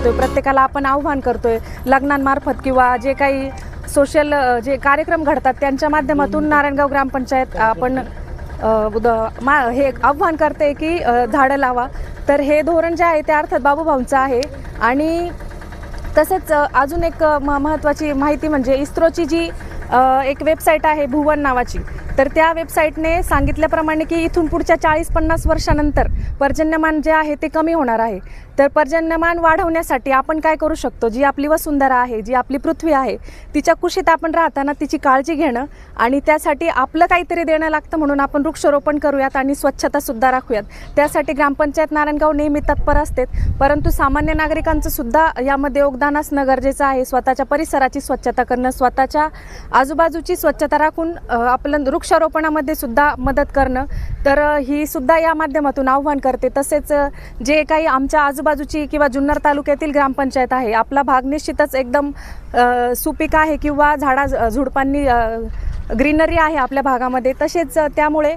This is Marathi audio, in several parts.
करतोय प्रत्येकाला आपण आव्हान करतोय लग्नांमार्फत किंवा जे काही सोशल जे कार्यक्रम घडतात त्यांच्या माध्यमातून नारायणगाव ग्रामपंचायत आपण मा हे आव्हान करते की झाडं लावा. तर हे धोरण जे आहे ते अर्थात बाबूभाऊंचं आहे. आणि तसेच अजून एक महत्त्वाची माहिती म्हणजे इस्रोची जी एक वेबसाईट आहे भुवन नावाची. तर त्या वेबसाईटने सांगितल्याप्रमाणे की इथून पुढच्या चाळीस पन्नास वर्षानंतर पर्जन्यमान जे आहे ते कमी होणार आहे. तर पर्जन्यमान वाढवण्यासाठी आपण काय करू शकतो? जी आपली वसुंधरा आहे जी आपली पृथ्वी आहे तिच्या कुशीत आपण राहताना तिची काळजी घेणं आणि त्यासाठी आपलं काहीतरी देणं लागतं म्हणून आपण वृक्षारोपण करूयात आणि स्वच्छतासुद्धा राखूयात. त्यासाठी ग्रामपंचायत नारायणगाव नेहमी तत्पर असते. परंतु सामान्य नागरिकांचं सुद्धा यामध्ये योगदान असणं गरजेचं आहे. स्वतःच्या परिसराची स्वच्छता करणं स्वतःच्या आजूबाजूची स्वच्छता राखून आपलं वृक्षारोपणामध्ये सुद्धा मदत करणं तर ही सुद्धा या माध्यमातून आव्हान करते. तसेच जे काही आमच्या आजूबाजूची किंवा जुन्नर तालुक्यातील ग्रामपंचायत आहे. आपला भाग निश्चितच एकदम सुपीक आहे किंवा झाडा झुडपांनी ग्रीनरी आहे आपल्या भागामध्ये. तसेच त्यामुळे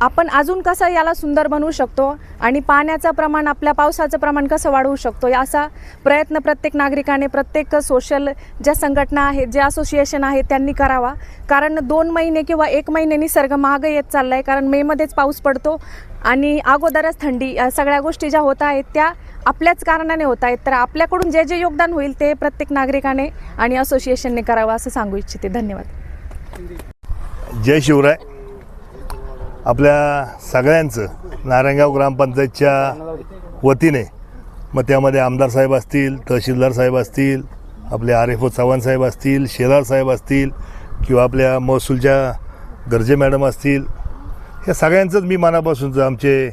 आपण अजून कसं याला सुंदर बनवू शकतो आणि पाण्याचं प्रमाण आपल्या पावसाचं प्रमाण कसं वाढवू शकतो असा प्रयत्न प्रत्येक नागरिकाने प्रत्येक सोशल ज्या संघटना आहेत ज्या असोसिएशन आहेत त्यांनी करावा. कारण दोन महिने किंवा एक महिने निसर्ग महाग येत चालला आहे कारण मेमध्येच पाऊस पडतो आणि अगोदरच थंडी या सगळ्या गोष्टी ज्या होत आहेत त्या आपल्याच कारणाने होत आहेत. तर आपल्याकडून जे जे योगदान होईल ते प्रत्येक नागरिकाने आणि असोसिएशनने करावं असं सांगू इच्छिते. धन्यवाद. जय शिवराय. आपल्या सगळ्यांचं नारायणगाव ग्रामपंचायतच्या वतीने मग त्यामध्ये आमदार साहेब असतील तहसीलदार साहेब असतील आपले आर एफ ओ चव्हाण साहेब असतील शेलार साहेब असतील किंवा आपल्या महसूलच्या गर्जे मॅडम असतील या सगळ्यांचंच मी मनापासूनचं आमचे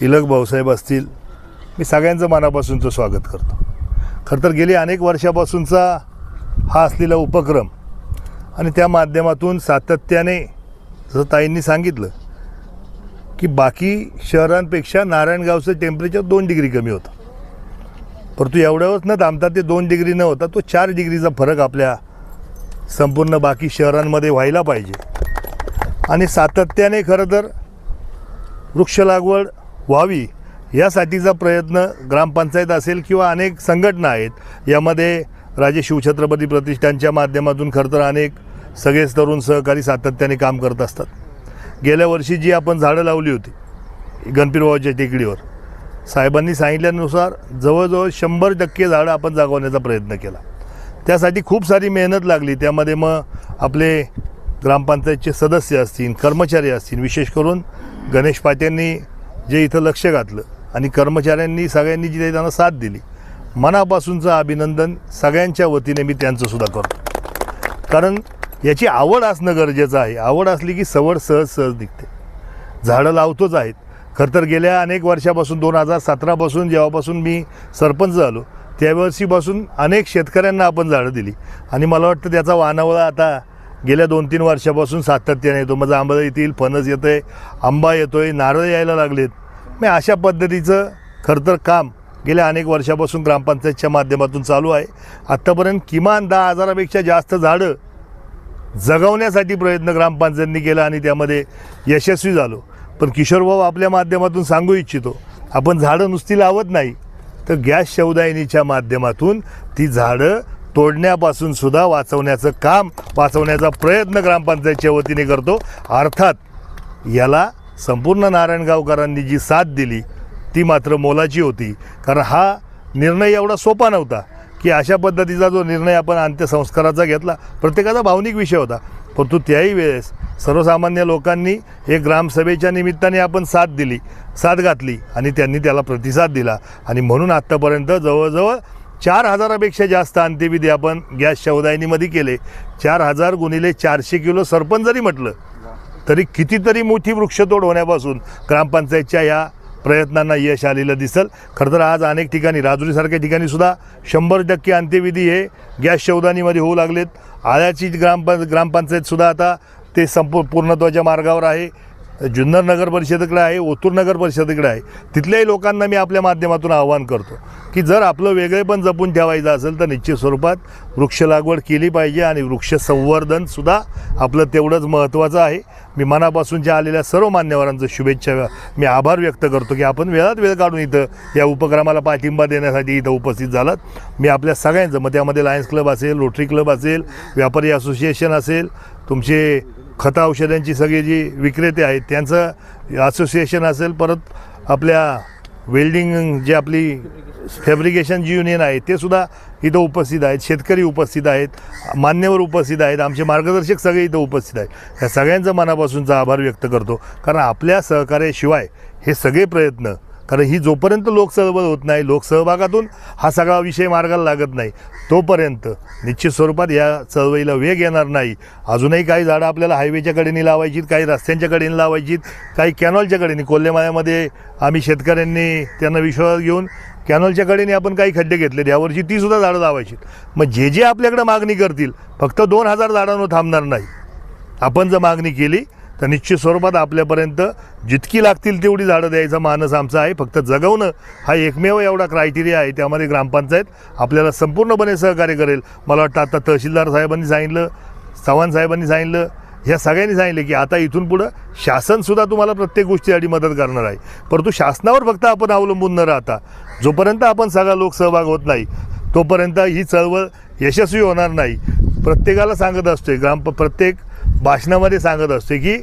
इलक भाऊसाहेब असतील मी सगळ्यांचं मनापासूनचं स्वागत करतो. खरं तर गेली अनेक वर्षापासूनचा हा असलेला उपक्रम आणि त्या माध्यमातून सातत्याने जसं ताईंनी सांगितलं की बाकी शहरांपेक्षा नारायणगावचं टेम्परेचर दोन डिग्री कमी होतं. परंतु एवढ्यावरच न थांबता ते दोन डिग्री न होता तो चार डिग्रीचा फरक आपल्या संपूर्ण बाकी शहरांमध्ये व्हायला पाहिजे. आणि सातत्याने खरं तर वृक्ष लागवड व्हावी यासाठीचा प्रयत्न ग्रामपंचायत असेल किंवा अनेक संघटना आहेत यामध्ये राजे शिवछत्रपती प्रतिष्ठानच्या माध्यमातून खरं तर अनेक सगळेच तरुण सहकारी सातत्याने काम करत असतात. गेल्या वर्षी जी आपण झाडं लावली होती गणपीरबाबाच्या टेकडीवर साहेबांनी सांगितल्यानुसार जवळजवळ शंभर टक्के झाडं आपण जागवण्याचा प्रयत्न केला. त्यासाठी खूप सारी मेहनत लागली. त्यामध्ये मग आपले ग्रामपंचायतचे सदस्य असतील कर्मचारी असतील विशेष करून गणेश पाट्यांनी जे इथं लक्ष घातलं आणि कर्मचाऱ्यांनी सगळ्यांनी जी त्यांना साथ दिली मनापासूनचं अभिनंदन सगळ्यांच्या वतीने मी त्यांचंसुद्धा करतो. कारण याची आवड असणं गरजेचं आहे. आवड असली की सवड सहज सहज निघते. झाडं लावतोच आहेत. खरं तर गेल्या अनेक वर्षापासून दोन हजार सतरापासून जेव्हापासून मी सरपंच झालो त्यावर्षीपासून अनेक शेतकऱ्यांना आपण झाडं दिली. आणि मला वाटतं त्याचा वानावळा आता गेल्या दोन तीन वर्षापासून सातत्याने येतो. माझं आंबा येतील फणस येतं आहे आंबा येतो आहे नारळ यायला लागलेत. मी अशा पद्धतीचं खरं तर काम गेल्या अनेक वर्षापासून ग्रामपंचायतच्या माध्यमातून चालू आहे. आत्तापर्यंत किमान दहा हजारापेक्षा जास्त झाडं जगवण्यासाठी प्रयत्न ग्रामपंचायतनी केला आणि त्यामध्ये यशस्वी झालो. पण किशोरभाऊ आपल्या माध्यमातून सांगू इच्छितो आपण झाडं नुसती लावत नाही तर गॅस शौदायनीच्या माध्यमातून ती झाडं तोडण्यापासून सुद्धा वाचवण्याचं काम वाचवण्याचा प्रयत्न ग्रामपंचायतच्या वतीने करतो. अर्थात याला संपूर्ण नारायणगावकरांनी जी साथ दिली ती मात्र मोलाची होती. कारण हा निर्णय एवढा सोपा नव्हता की अशा पद्धतीचा जो निर्णय आपण अंत्यसंस्काराचा घेतला प्रत्येकाचा भावनिक विषय होता. परंतु त्याही वेळेस सर्वसामान्य लोकांनी एक ग्रामसभेच्या निमित्ताने आपण साथ दिली साथ घातली आणि त्यांनी त्याला प्रतिसाद दिला. आणि म्हणून आत्तापर्यंत जवळजवळ चार हजारापेक्षा जास्त अंत्यविधी आपण गॅस शवदायनीमध्ये केले. चार हजार गुणिले चारशे किलो सरपंच जरी म्हटलं तरी कितीतरी मोठी वृक्षतोड होण्यापासून ग्रामपंचायतच्या या प्रयत्नांना यश आलेलं दिसल. खरं तर आज अनेक ठिकाणी राजुरीसारख्या ठिकाणी सुद्धा शंभर टक्के अंत्यविधी हे गॅस शवदानीमध्ये होऊ लागलेत. आळ्याची ग्रामपं ग्रामपंचायतसुद्धा आता ते संपू पूर्णत्वाच्या मार्गावर आहे. जुन्नर नगर परिषदेकडे आहे ओतूर नगर परिषदेकडे आहे. तिथल्याही लोकांना मी आपल्या माध्यमातून आवाहन करतो की जर आपलं वेगळेपण जपून ठेवायचं असेल तर निश्चित स्वरूपात वृक्ष लागवड केली पाहिजे आणि वृक्ष संवर्धनसुद्धा आपलं तेवढंच महत्त्वाचं आहे. मी मनापासूनच्या आलेल्या सर्व मान्यवरांचं शुभेच्छा मी आभार व्यक्त करतो की आपण वेळात वेळ काढून इथं या उपक्रमाला पाठिंबा देण्यासाठी इथं उपस्थित झालात. मी आपल्या सगळ्यांचं मग त्यामध्ये लायन्स क्लब असेल रोटरी क्लब असेल व्यापारी असोसिएशन असेल तुमचे खतं औषधांची सगळी जी विक्रेते आहेत त्यांचं असोसिएशन असेल परत आपल्या वेल्डिंग जे आपली फॅब्रिकेशन जी युनियन आहे ते सुद्धा इथं उपस्थित आहेत. शेतकरी उपस्थित आहेत मान्यवर उपस्थित आहेत आमचे मार्गदर्शक सगळे इथं उपस्थित आहेत. या सगळ्यांचा मनापासूनचा आभार व्यक्त करतो. कारण आपल्या सहकार्याशिवाय हे सगळे प्रयत्न कारण ही जोपर्यंत लोकसहभाग होत नाही लोकसहभागातून हा सगळा विषय मार्गाला लागत नाही तोपर्यंत निश्चित स्वरूपात या चळवळीला वेग येणार नाही. अजूनही काही झाडं आपल्याला हायवेच्या कडेने लावायची काही रस्त्यांच्या कडेने लावायची काही कॅनॉलच्या कडेने. कोल्हेमाळ्यामध्ये आम्ही शेतकऱ्यांनी त्यांना विश्वास घेऊन कॅनॉलच्या कडेने आपण काही खड्डे घेतले यावर्षी ती सुद्धा झाडं लावायची मग जे जे आपल्याकडे मागणी करतील फक्त दोन हजार झाडांवर थांबणार नाही. आपण जर मागणी केली तर निश्चित स्वरूपात आपल्यापर्यंत जितकी लागतील तेवढी झाडं द्यायचा मानस आमचा आहे. फक्त जगवणं हा एकमेव एवढा क्रायटेरिया आहे. त्यामध्ये ग्रामपंचायत आपल्याला संपूर्णपणे सहकार्य करेल. मला वाटतं आता तहसीलदार साहेबांनी सांगितलं चव्हाण साहेबांनी सांगितलं ह्या सगळ्यांनी सांगितलं की आता इथून पुढं शासनसुद्धा तुम्हाला प्रत्येक गोष्टीसाठी मदत करणार आहे. परंतु शासनावर फक्त आपण अवलंबून न राहता जोपर्यंत आपण सगळा लोकसहभाग होत नाही तोपर्यंत ही चळवळ यशस्वी होणार नाही. प्रत्येकाला सांगत असतोय ग्राम प्रत्येक भाषणामध्ये सांगत असते की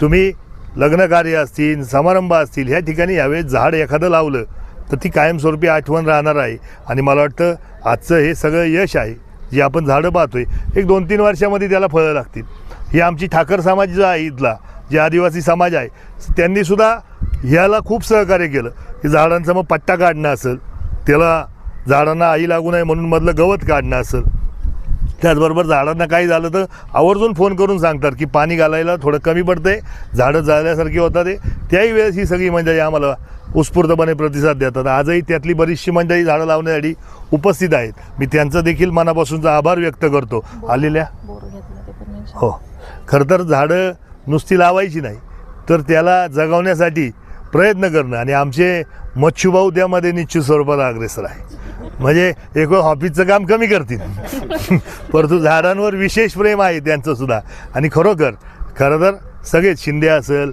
तुम्ही लग्नकार्य असतील समारंभ असतील ह्या ठिकाणी यावेळेस झाड एखादं लावलं तर ती कायमस्वरूपी आठवण राहणार आहे. आणि मला वाटतं आजचं हे सगळं यश आहे जे आपण झाडं पाहतोय एक दोन तीन वर्षामध्ये त्याला फळं लागतील. ही आमची ठाकर समाज जो आहे इथला जे आदिवासी समाज आहे त्यांनीसुद्धा ह्याला खूप सहकार्य केलं. की झाडांचा मग पट्टा काढणं असेल त्याला झाडांना आई लागू नये म्हणून मधलं गवत काढणं असेल त्याचबरोबर झाडांना काही झालं तर आवर्जून फोन करून सांगतात की पाणी घालायला थोडं कमी पडतंय झाडं जाळल्यासारखी होतात ते त्याही वेळेस ही सगळी मंडळी आम्हाला उत्स्फूर्तपणे प्रतिसाद देतात. आजही त्यातली बरीचशी मंडळी झाडं लावण्यासाठी उपस्थित आहेत. मी त्यांचं देखील मनापासूनचा आभार व्यक्त करतो. आलेल्या? हो. खरं तर झाडं नुसती लावायची नाही तर त्याला जगवण्यासाठी प्रयत्न करणं. आणि आमचे मच्छूभाऊ त्यामध्ये निश्चित स्वरूपात अग्रेसर आहे म्हणजे एक ऑफिसचं काम कमी करतील. परंतु झाडांवर विशेष प्रेम आहे त्यांचं सुद्धा. आणि खरोखर खरं तर सगळेच शिंदे असेल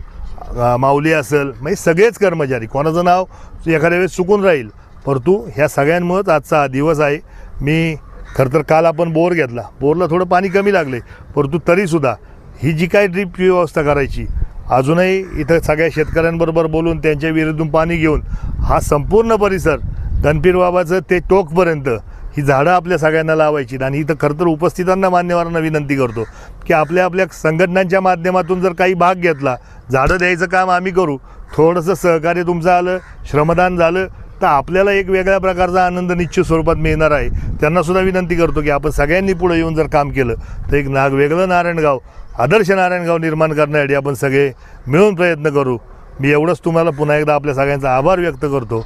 माऊली असेल म्हणजे सगळेच कर्मचारी कोणाचं नाव एखाद्या वेळेस चुकून राहील. परंतु ह्या सगळ्यांमुळंच आजचा हा दिवस आहे. मी खरं तर काल आपण बोर घेतला. बोरला थोडं पाणी कमी लागले. परंतु तरीसुद्धा ही जी काय ड्रीपची व्यवस्था करायची अजूनही इथं सगळ्या शेतकऱ्यांबरोबर बोलून त्यांच्या विरुद्धून पाणी घेऊन हा संपूर्ण परिसर गणपीर बाबाचं ते टोकपर्यंत ही झाडं आपल्या सगळ्यांना लावायची आणि इथं खरं तर उपस्थितांना मान्यवरांना विनंती करतो की आपल्या आपल्या संघटनांच्या माध्यमातून जर काही भाग घेतला झाडं द्यायचं काम आम्ही करू थोडंसं सहकार्य तुमचं आलं श्रमदान झालं तर आपल्याला एक वेगळ्या प्रकारचा आनंद निश्चित स्वरूपात मिळणार आहे. त्यांनासुद्धा विनंती करतो की आपण सगळ्यांनी पुढे येऊन जर काम केलं तर एक नाग वेगळं नारायणगाव आदर्श नारायणगाव निर्माण करण्यासाठी आपण सगळे मिळून प्रयत्न करू. मी एवढंच तुम्हाला पुन्हा एकदा आपल्या सगळ्यांचा आभार व्यक्त करतो.